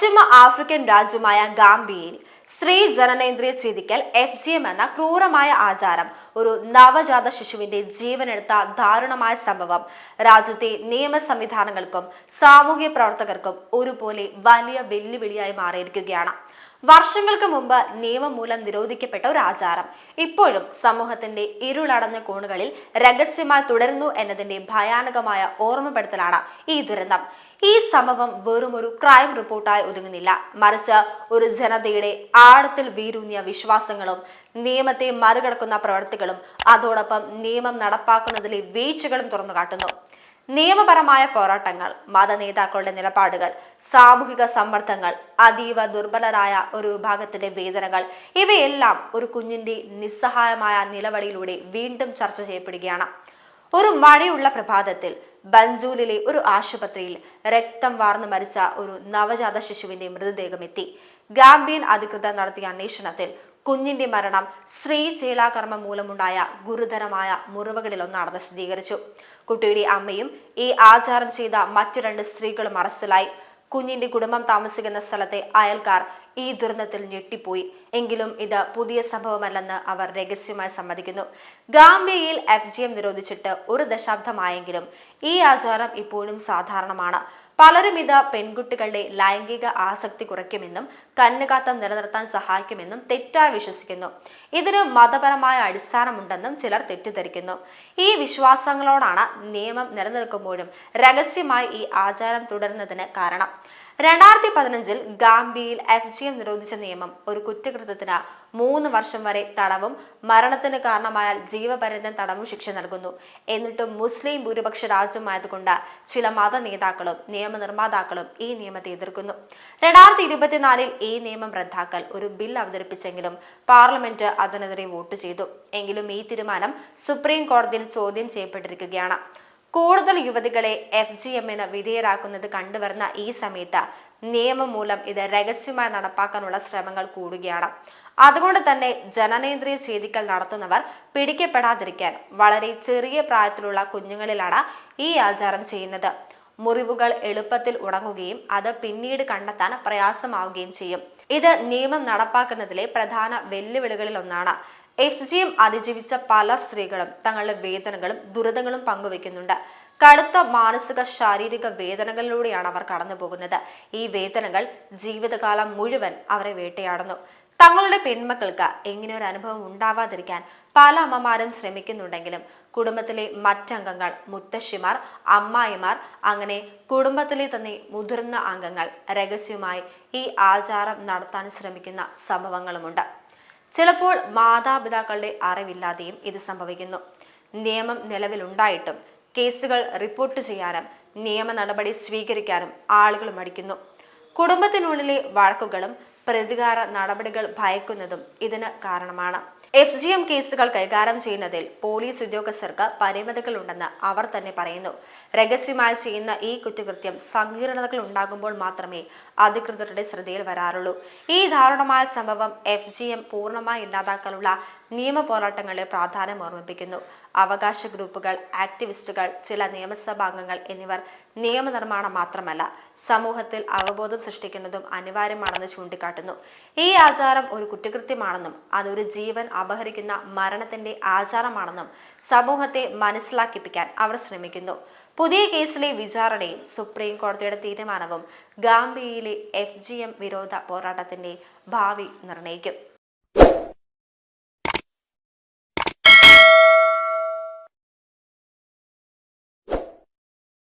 പശ്ചിമ African രാജ്യമായ ഗാംബിയയിൽ സ്ത്രീ ജനനേന്ദ്രിയ ഛേദിക്കൽ എഫ് ജി എം എന്ന ക്രൂരമായ ആചാരം ഒരു നവജാത ശിശുവിന്റെ ജീവനെടുത്ത ദാരുണമായ സംഭവം. രാജ്യത്തെ നിയമ സംവിധാനങ്ങൾക്കും സാമൂഹ്യ പ്രവർത്തകർക്കും ഒരുപോലെ വലിയ വെല്ലുവിളിയായി മാറിയിരിക്കുകയാണ്. വർഷങ്ങൾക്ക് മുമ്പ് നിയമം മൂലം നിരോധിക്കപ്പെട്ട ഒരു ആചാരം. ഇപ്പോഴും സമൂഹത്തിന്റെ ഇരുളടഞ്ഞ കോണുകളിൽ രഹസ്യമായി തുടരുന്നു എന്നതിന്റെ ഭയാനകമായ ഓർമ്മപ്പെടുത്തലാണ് ഈ ദുരന്തം. ഈ സംഭവം വെറും ഒരു ക്രൈം റിപ്പോർട്ടായി ഒതുങ്ങുന്നില്ല. മറിച്ച് ഒരു ജനതയുടെ ആഴത്തിൽ വീരൂന്നിയ വിശ്വാസങ്ങളും നിയമത്തെ മറികടക്കുന്ന പ്രവർത്തികളും അതോടൊപ്പം നിയമം നടപ്പാക്കുന്നതിലെ വീഴ്ചകളും തുറന്നു കാട്ടുന്നു. നിയമപരമായ പോരാട്ടങ്ങൾ മതനേതാക്കളുടെ നിലപാടുകൾ സാമൂഹിക സമ്മർദ്ദങ്ങൾ അതീവ ദുർബലരായ ഒരു വിഭാഗത്തിന്റെ വേദനകൾ ഇവയെല്ലാം ഒരു കുഞ്ഞിന്റെ നിസ്സഹായമായ നിലവടിയിലൂടെ വീണ്ടും ചർച്ച ചെയ്യപ്പെടുകയാണ്. ഒരു മഴയുള്ള പ്രഭാതത്തിൽ ബഞ്ചൂലിലെ ഒരു ആശുപത്രിയിൽ രക്തം വാർന്നു മരിച്ച ഒരു നവജാത ശിശുവിന്റെ മൃതദേഹം എത്തി. ഗാംബിയൻ അധികൃതർ നടത്തിയ അന്വേഷണത്തിൽ കുഞ്ഞിന്റെ മരണം സ്ത്രീ ചേലാകർമ്മം മൂലമുണ്ടായ ഗുരുതരമായ മുറിവുകളിലൊന്നാണെന്ന് സ്ഥിരീകരിച്ചു. കുട്ടിയുടെ അമ്മയും ഈ ആചാരം ചെയ്ത മറ്റു രണ്ട് സ്ത്രീകളും അറസ്റ്റിലായി. കുഞ്ഞിന്റെ കുടുംബം താമസിക്കുന്ന സ്ഥലത്തെ അയൽക്കാർ ഈ ദുരന്തത്തിൽ ഞെട്ടിപ്പോയി. എങ്കിലും ഇത് പുതിയ സംഭവമല്ലെന്ന് അവർ രഹസ്യമായി സമ്മതിക്കുന്നു. ഗാംബിയയിൽ എഫ് ജി എം നിരോധിച്ചിട്ട് ഒരു ദശാബ്ദമായെങ്കിലും ഈ ആചാരം ഇപ്പോഴും സാധാരണമാണ്. പലരും ഇത് പെൺകുട്ടികളുടെ ലൈംഗിക ആസക്തി കുറയ്ക്കുമെന്നും കന്നുകാത്തം നിലനിർത്താൻ സഹായിക്കുമെന്നും തെറ്റായി വിശ്വസിക്കുന്നു. ഇതിന് മതപരമായ അടിസ്ഥാനമുണ്ടെന്നും ചിലർ തെറ്റിദ്ധരിക്കുന്നു. ഈ വിശ്വാസങ്ങളോടാണ് നിയമം നിലനിൽക്കുമ്പോഴും രഹസ്യമായി ഈ ആചാരം തുടരുന്നതിന് കാരണം. രണ്ടായിരത്തി പതിനഞ്ചിൽ ഗാംബിയയിൽ എഫ് ജി എം നിരോധിച്ച നിയമം ഒരു കുറ്റകൃത്യത്തിന് മൂന്ന് വർഷം വരെ തടവും മരണത്തിന് കാരണമായാൽ ജീവപര്യന്തം തടവും ശിക്ഷ നൽകുന്നു. എന്നിട്ടും മുസ്ലിം ഭൂരിപക്ഷ രാജ്യമായതുകൊണ്ട് ചില മത നേതാക്കളും നിയമനിർമ്മാതാക്കളും ഈ നിയമത്തെ എതിർക്കുന്നു. രണ്ടായിരത്തി ഇരുപത്തിനാലിൽ ഈ നിയമം റദ്ദാക്കൽ ഒരു ബിൽ അവതരിപ്പിച്ചെങ്കിലും പാർലമെന്റ് അതിനെതിരെ വോട്ട് ചെയ്തു. എങ്കിലും ഈ തീരുമാനം സുപ്രീം കോടതിയിൽ ചോദ്യം ചെയ്യപ്പെട്ടിരിക്കുകയാണ്. കൂടുതൽ യുവതികളെ എഫ് ജി എമ്മിന് വിധേയരാക്കുന്നത് കണ്ടുവരുന്ന ഈ സമയത്ത് നിയമം മൂലം ഇത് രഹസ്യമായി നടപ്പാക്കാനുള്ള ശ്രമങ്ങൾ കൂടുകയാണ്. അതുകൊണ്ട് തന്നെ ജനനേന്ദ്രിയ ചെയ്തികൾ നടത്തുന്നവർ പിടിക്കപ്പെടാതിരിക്കാൻ വളരെ ചെറിയ പ്രായത്തിലുള്ള കുഞ്ഞുങ്ങളിലാണ് ഈ ആചാരം ചെയ്യുന്നത്. മുറിവുകൾ എളുപ്പത്തിൽ ഉണങ്ങുകയും അത് പിന്നീട് കണ്ടെത്താൻ പ്രയാസമാവുകയും ചെയ്യും. ഇത് നിയമം നടപ്പാക്കുന്നതിലെ പ്രധാന വെല്ലുവിളികളിൽ ഒന്നാണ് എഫ് ജി എം അതിജീവിച്ച പല സ്ത്രീകളും തങ്ങളുടെ വേദനകളും ദുരിതങ്ങളും പങ്കുവെക്കുന്നുണ്ട്. കടുത്ത മാനസിക ശാരീരിക വേദനകളിലൂടെയാണ് അവർ കടന്നു പോകുന്നത് ഈ വേദനകൾ ജീവിതകാലം മുഴുവൻ അവരെ വേട്ടയാടുന്നു. തങ്ങളുടെ പെൺമക്കൾക്ക് എങ്ങനെയൊരു ഒരു അനുഭവം ഉണ്ടാവാതിരിക്കാൻ പല അമ്മമാരും ശ്രമിക്കുന്നുണ്ടെങ്കിലും കുടുംബത്തിലെ മറ്റംഗങ്ങൾ മുത്തശ്ശിമാർ അമ്മായിമാർ അങ്ങനെ കുടുംബത്തിലെ തന്നെ മുതിർന്ന അംഗങ്ങൾ രഹസ്യമായി ഈ ആചാരം നടത്താൻ ശ്രമിക്കുന്ന സംഭവങ്ങളുമുണ്ട്. ചിലപ്പോൾ മാതാപിതാക്കളുടെ അറിവില്ലാതെയും ഇത് സംഭവിക്കുന്നു. നിയമം നിലവിലുണ്ടായിട്ടും കേസുകൾ റിപ്പോർട്ട് ചെയ്യാനും നിയമ നടപടി സ്വീകരിക്കാനും ആളുകൾ മടിക്കുന്നു. കുടുംബത്തിനുള്ളിലെ വഴക്കുകളും പ്രതികാര നടപടികൾ ഭയക്കുന്നതും ഇതിന് കാരണമാണ്. എഫ് ജി എം കേസുകൾ കൈകാര്യം ചെയ്യുന്നതിൽ പോലീസ് ഉദ്യോഗസ്ഥർക്ക് പരിമിതികളുണ്ടെന്ന് അവർ തന്നെ പറയുന്നു. രഹസ്യമായി ചെയ്യുന്ന ഈ കുറ്റകൃത്യം സങ്കീർണതകൾ ഉണ്ടാകുമ്പോൾ മാത്രമേ അധികൃതരുടെ ശ്രദ്ധയിൽ വരാറുള്ളൂ. ഈ ദാരുണമായ സംഭവം എഫ് ജി എം പൂർണമായി ഇല്ലാതാക്കാനുള്ള നിയമ പോരാട്ടങ്ങളെ പ്രാധാന്യം ഓർമ്മിപ്പിക്കുന്നു. അവകാശ ഗ്രൂപ്പുകൾ ആക്ടിവിസ്റ്റുകൾ ചില നിയമസഭാംഗങ്ങൾ എന്നിവർ നിയമനിർമ്മാണം മാത്രമല്ല സമൂഹത്തിൽ അവബോധം സൃഷ്ടിക്കുന്നതും അനിവാര്യമാണെന്ന് ചൂണ്ടിക്കാട്ടുന്നു. ഈ ആചാരം ഒരു കുറ്റകൃത്യമാണെന്നും അതൊരു ജീവൻ അപഹരിക്കുന്ന മരണത്തിന്റെ ആചാരമാണെന്നും സമൂഹത്തെ മനസ്സിലാക്കിപ്പിക്കാൻ അവർ ശ്രമിക്കുന്നു. പുതിയ കേസിലെ വിചാരണയും സുപ്രീം കോടതിയുടെ തീരുമാനവും ഗാംബിയയിലെ എഫ് വിരോധ പോരാട്ടത്തിന്റെ ഭാവി നിർണയിക്കും